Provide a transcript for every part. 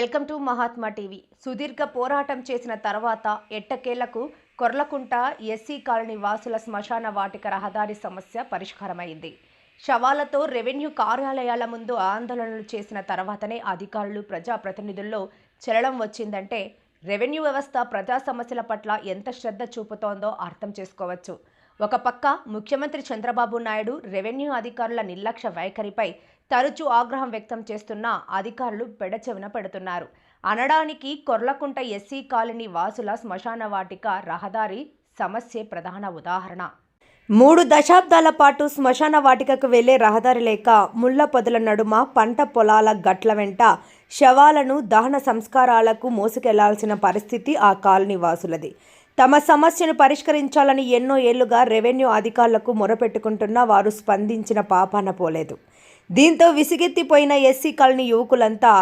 Welcome to Mahatma TV. సుదీర్ఘ పోరాటం చేసిన తర్వాత ఎట్టకేలకు కొర్లకుంట ఎస్సీ కాలనీ వాసుల శ్మశాన వాటిక రహదారి సమస్య పరిష్కారమైంది. శవాలతో రెవెన్యూ కార్యాలయాల ముందు ఆందోళనలు చేసిన తర్వాతనే అధికారులు ప్రజాప్రతినిధుల్లో చలనం వచ్చిందంటే రెవెన్యూ వ్యవస్థ ప్రజా సమస్యల పట్ల ఎంత శ్రద్ధ చూపుతోందో అర్థం చేసుకోవచ్చు. ఒక పక్క ముఖ్యమంత్రి చంద్రబాబు నాయుడు రెవెన్యూ అధికారుల నిర్లక్ష్య వైఖరిపై తరచూ ఆగ్రహం వ్యక్తం చేస్తున్న అధికారులు పెడచెవిన పెడుతున్నారు. అనడానికి కొర్లకుంట ఎస్సీ కాలనీ వాసుల శ్మశాన వాటిక రహదారి సమస్యే ప్రధాన ఉదాహరణ. మూడు దశాబ్దాల పాటు శ్మశాన వాటికకు వెళ్ళే రహదారి లేక ముళ్ళ పొదల నడుమ పంట పొలాల గట్ల వెంట శవాలను దహన సంస్కారాలకు మోసుకెళ్ళాల్సిన పరిస్థితి ఆ కాలనీ వాసులది. తమ సమస్యను పరిష్కరించాలని ఎన్నో ఏళ్ళుగా రెవెన్యూ అధికారులకు మొరపెట్టుకుంటున్నా వారు స్పందించిన పాపాన పోలేదు. దీంతో విసిగెత్తిపోయిన ఎస్సీ కాలనీ యువకులంతా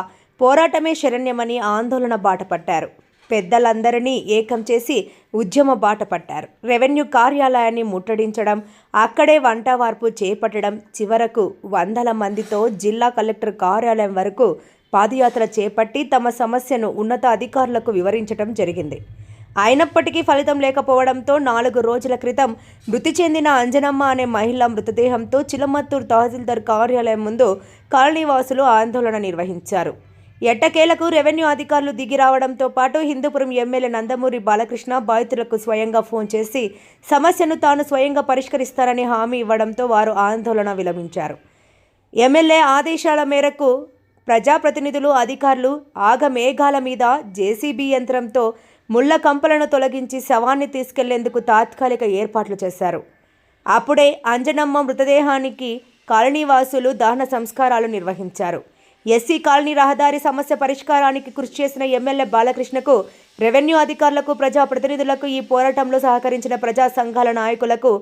పోరాటమే శరణ్యమని ఆందోళన బాటపట్టారు. పెద్దలందరినీ ఏకం చేసి ఉద్యమ బాట పట్టారు రెవెన్యూ కార్యాలయాన్ని ముట్టడించడం అక్కడే వంటవార్పు చేపట్టడం చివరకు వందల మందితో జిల్లా కలెక్టర్ కార్యాలయం వరకు పాదయాత్ర చేపట్టి తమ సమస్యను ఉన్నత అధికారులకు వివరించడం జరిగింది. అయినప్పటికీ ఫలితం లేకపోవడంతో నాలుగు రోజుల క్రితం మృతి చెందిన అంజనమ్మ అనే మహిళ మృతదేహంతో చిలమత్తూరు తహసీల్దార్ కార్యాలయం ముందు కాలనీవాసులు ఆందోళన నిర్వహించారు. ఎట్టకేలకు రెవెన్యూ అధికారులు దిగి రావడంతో పాటు హిందూపురం ఎమ్మెల్యే నందమూరి బాలకృష్ణ బాధితులకు స్వయంగా ఫోన్ చేసి సమస్యను తాను స్వయంగా పరిష్కరిస్తారని హామీ ఇవ్వడంతో వారు ఆందోళన విలమించారు ఎమ్మెల్యే ఆదేశాల మేరకు ప్రజాప్రతినిధులు అధికారులు ఆగమేఘాల మీద జేసీబీ యంత్రంతో ముళ్ళ కంపలను తొలగించి శవాన్ని తీసుకెళ్ళేందుకు తాత్కాలిక ఏర్పాట్లు చేశారు. అప్పుడే అంజనమ్మ మృతదేహానికి కాలనీవాసులు దహన సంస్కారాలు నిర్వహించారు. ఎస్సీ కాలనీ రహదారి సమస్య పరిష్కారానికి కృషి చేసిన ఎమ్మెల్యే బాలకృష్ణకు రెవెన్యూ అధికారులకు ప్రజాప్రతినిధులకు ఈ పోరాటంలో సహకరించిన ప్రజా సంఘాల నాయకులకు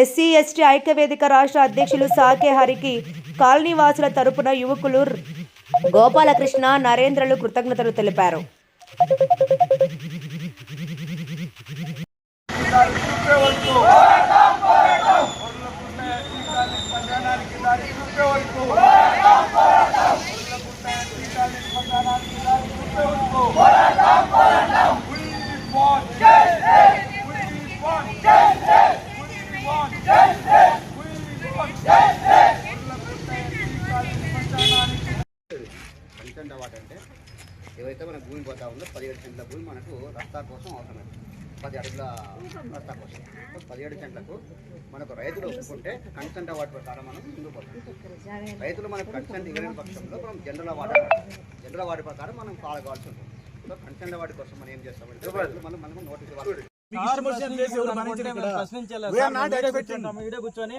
ఎస్సీ ఎస్టీ ఐక్యవేదిక రాష్ట్ర అధ్యక్షులు సాకే హరికి కాలనీవాసుల తరపున యువకులు గోపాలకృష్ణ నరేంద్రలు కృతజ్ఞతలు తెలిపారు. వరకు వాటి అంటే ఏవైతే మన భూమి పోతా ఉందో పదిహేడు సెంట్ల భూమి రస్తా కోసం అవసరం పది అడుగుల రస్తా కోసం. పదిహేడు సెంట్లకు మనకు రైతులు ఒప్పుకుంటే కన్సెంట్ వాటి ప్రకారం మనం ముందుకు పోతాం. రైతులు మనకు కన్సెంట్ ఇవ్వలేని పక్షంలో మనం జనరల్ వాటి జనరల్ వాటి ప్రకారం మనం ఫాలో కావాల్సి ఉంటుంది సో కన్సెంట్ వాటి కోసం మనం ఏం చేస్తామంటే రైతులు మనం మనకు నోటీస్ ఇవ్వాలి. కూర్చొని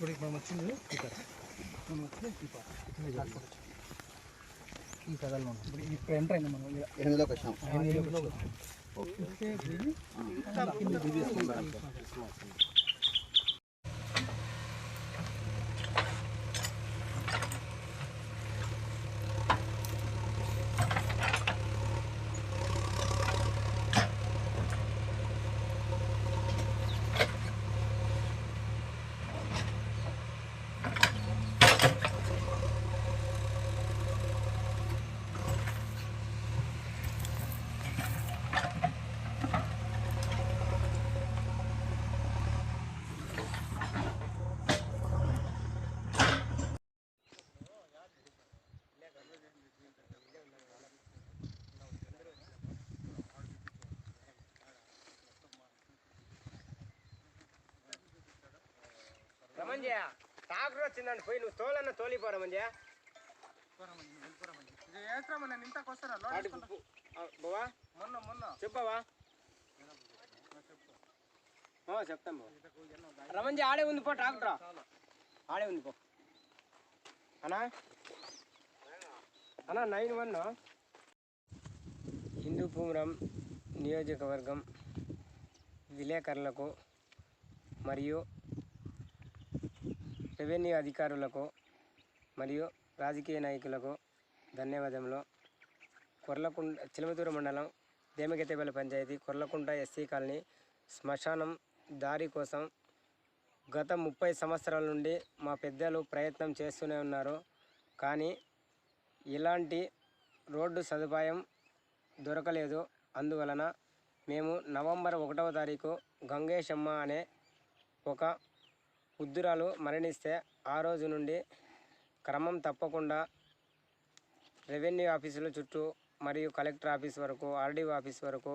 మేము ఈడే కూర్చుంటాం సార్. తలుపుల తలుపుల పెద్దనవరపల్లి ఎనిమిదిలోకి వచ్చాం రమంజయ్య ట్రాక్టర్ వచ్చిందండి పోయి నువ్వు తోలన్న తోలిపోరా ఆ, బావా? మొన్న మొన్న. చెప్పవా? చెప్తాను బావ. రమంజి ఆడే ఉంది పో ట్రాక్టర్ ఆడే ఉంది పో. అనా అన్న నైన్ వన్ హిందూపురం నియోజకవర్గం విలేకరులకు మరియు రెవెన్యూ అధికారులకు మరియు రాజకీయ నాయకులకు ధన్యవాదములు. కొర్లకుంట చిలమతూరు మండలం దేమగెత్తెపల్లి పంచాయతీ కొర్లకుంట ఎస్సీ కాలనీ శ్మశానం దారి కోసం గత ముప్పై సంవత్సరాల నుండి మా పెద్దలు ప్రయత్నం చేస్తూనే ఉన్నారు. కానీ ఇలాంటి రోడ్డు సదుపాయం దొరకలేదు. అందువలన మేము నవంబర్ ఒకటవ తారీఖు గంగేశమ్మ అనే ఒక వృద్ధురాలు మరణిస్తే ఆ రోజు నుండి క్రమం తప్పకుండా రెవెన్యూ ఆఫీసుల చుట్టూ మరియు కలెక్టర్ ఆఫీస్ వరకు ఆర్డీఓ ఆఫీస్ వరకు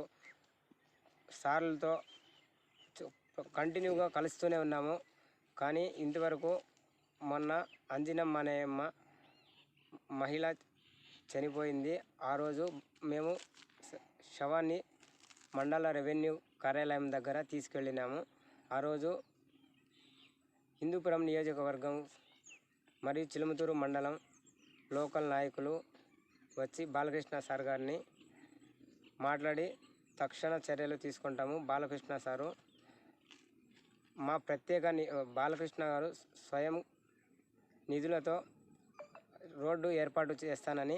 సార్లతో కంటిన్యూగా కలుస్తూనే ఉన్నాము. కానీ ఇంతవరకు మొన్న అంజనమ్మ అనే అమ్మ మహిళ చనిపోయింది. ఆ రోజు మేము శవాన్ని మండల రెవెన్యూ కార్యాలయం దగ్గర తీసుకెళ్ళినాము. ఆ రోజు హిందూపురం నియోజకవర్గం మరియు చిలుముతూరు మండలం లోకల్ నాయకులు వచ్చి బాలకృష్ణ సార్ గారిని మాట్లాడి తక్షణ చర్యలు తీసుకుంటాము. బాలకృష్ణ సారు మా ప్రత్యేక ని- బాలకృష్ణ గారు స్వయం నిధులతో రోడ్డు ఏర్పాటు చేస్తానని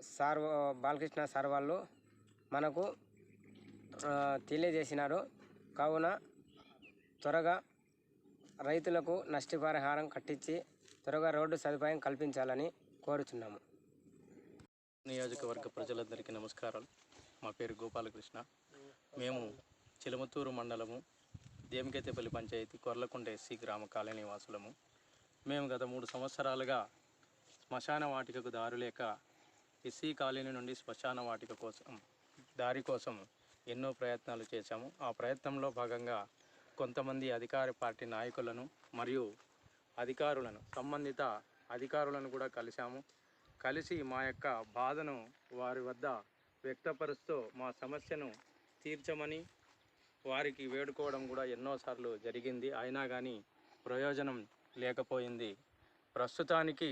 సార్ బాలకృష్ణ సార్ వాళ్ళు మనకు తెలియజేసినారు. కావున త్వరగా రైతులకు నష్టపరిహారం కట్టించి త్వరగా రోడ్డు సదుపాయం కల్పించాలని కోరుచున్నాము. నియోజకవర్గ ప్రజలందరికీ నమస్కారాలు. మా పేరు గోపాలకృష్ణ. మేము చిలమతూరు మండలము దేమికెత్తపల్లి పంచాయతీ కొర్లకుంట ఎస్సీ గ్రామ కాలనీ వాసులము మేము గత మూడు సంవత్సరాలుగా శ్మశాన వాటికకు దారి లేక ఎస్సీ కాలనీ నుండి శ్మశాన వాటిక కోసం దారి కోసం ఎన్నో ప్రయత్నాలు చేశాము. ఆ ప్రయత్నంలో భాగంగా కొంతమంది అధికార పార్టీ నాయకులను మరియు అధికారులను సంబంధిత అధికారులను కూడా కలిశాము. కలిసి మా యొక్క బాధను వారి వద్ద వ్యక్తపరుస్తూ మా సమస్యను తీర్చమని వారికి వేడుకోవడం కూడా ఎన్నోసార్లు జరిగింది. అయినా కానీ ప్రయోజనం లేకపోయింది. ప్రస్తుతానికి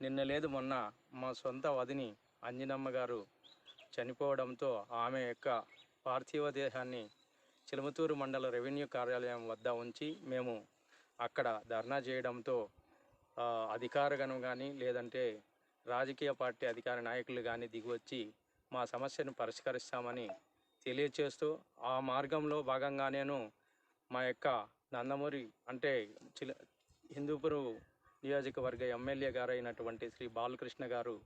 నిన్న లేదు మొన్న మా సొంత వదిని అంజనమ్మ గారు చనిపోవడంతో ఆమె యొక్క పార్థివ దేహాన్ని చిలుమతూరు మండల రెవెన్యూ కార్యాలయం వద్ద ఉంచి మేము అక్కడ ధర్నా చేయడంతో అధికారగణం కానీ లేదంటే రాజకీయ పార్టీ అధికార నాయకులు కానీ దిగివచ్చి మా సమస్యను పరిష్కరిస్తామని తెలియచేస్తూ ఆ మార్గంలో భాగంగా నేను మా యొక్క నందమూరి అంటే చిల హిందూపురు నియోజకవర్గ ఎమ్మెల్యే గారైనటువంటి శ్రీ బాలకృష్ణ గారు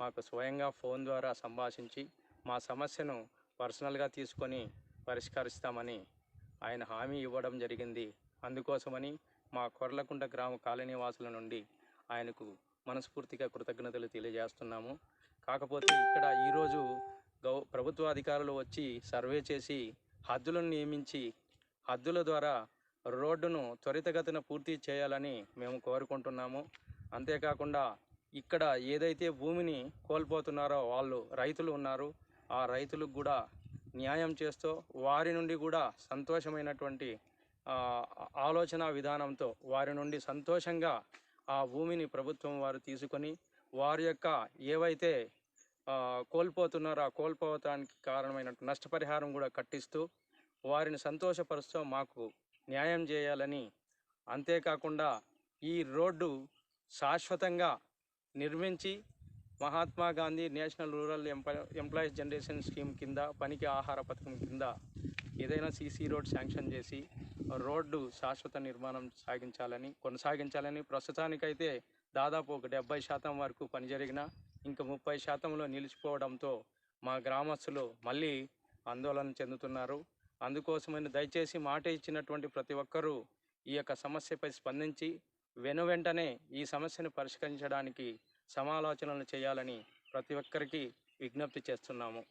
మాకు స్వయంగా ఫోన్ ద్వారా సంభాషించి మా సమస్యను పర్సనల్గా తీసుకొని పరిష్కరిస్తామని ఆయన హామీ ఇవ్వడం జరిగింది. అందుకోసమని మా కొర్లకుంట గ్రామ కాలనీ వాసుల నుండి ఆయనకు మనస్ఫూర్తిగా కృతజ్ఞతలు తెలియజేస్తున్నాము. కాకపోతే ఇక్కడ ఈరోజు గౌ ప్రభుత్వ అధికారులు వచ్చి సర్వే చేసి హద్దులను నియమించి హద్దుల ద్వారా రోడ్డును త్వరితగతిన పూర్తి చేయాలని మేము కోరుకుంటున్నాము. అంతేకాకుండా ఇక్కడ ఏదైతే భూమిని కోల్పోతున్నారో వాళ్ళు రైతులు ఉన్నారు. ఆ రైతులకు కూడా న్యాయం చేస్తూ వారి నుండి కూడా సంతోషమైనటువంటి ఆలోచన విధానంతో వారి నుండి సంతోషంగా ఆ భూమిని ప్రభుత్వం వారు తీసుకొని వారి యొక్క ఏవైతే కోల్పోతున్నారో ఆ కోల్పోవటానికి కారణమైన నష్టపరిహారం కూడా కట్టిస్తూ వారిని సంతోషపరుస్తూ మాకు న్యాయం చేయాలని అంతేకాకుండా ఈ రోడ్డు శాశ్వతంగా నిర్మించి Mahatma Gandhi national rural employ employees generation scheme కింద పనికి ఆహార పథకం కింద ఏదైనా సీసీ రోడ్ శాంక్షన్ చేసి రోడ్డు శాశ్వత నిర్మాణం సాగించాలని కొనసాగించాలని ప్రస్తుతానికైతే దాదాపు ఒక డెబ్బై శాతం వరకు పని జరిగిన ఇంకా ముప్పై శాతంలో నిలిచిపోవడంతో మా గ్రామస్తులు మళ్ళీ ఆందోళన చెందుతున్నారు. అందుకోసమని దయచేసి మాట ఇచ్చినటువంటి ప్రతి ఒక్కరూ ఈ యొక్క సమస్యపై స్పందించి వెను వెంటనే ఈ సమస్యను పరిష్కరించడానికి సమాలోచనలు చేయాలని ప్రతి ఒక్కరికి విజ్ఞప్తి చేస్తున్నాము.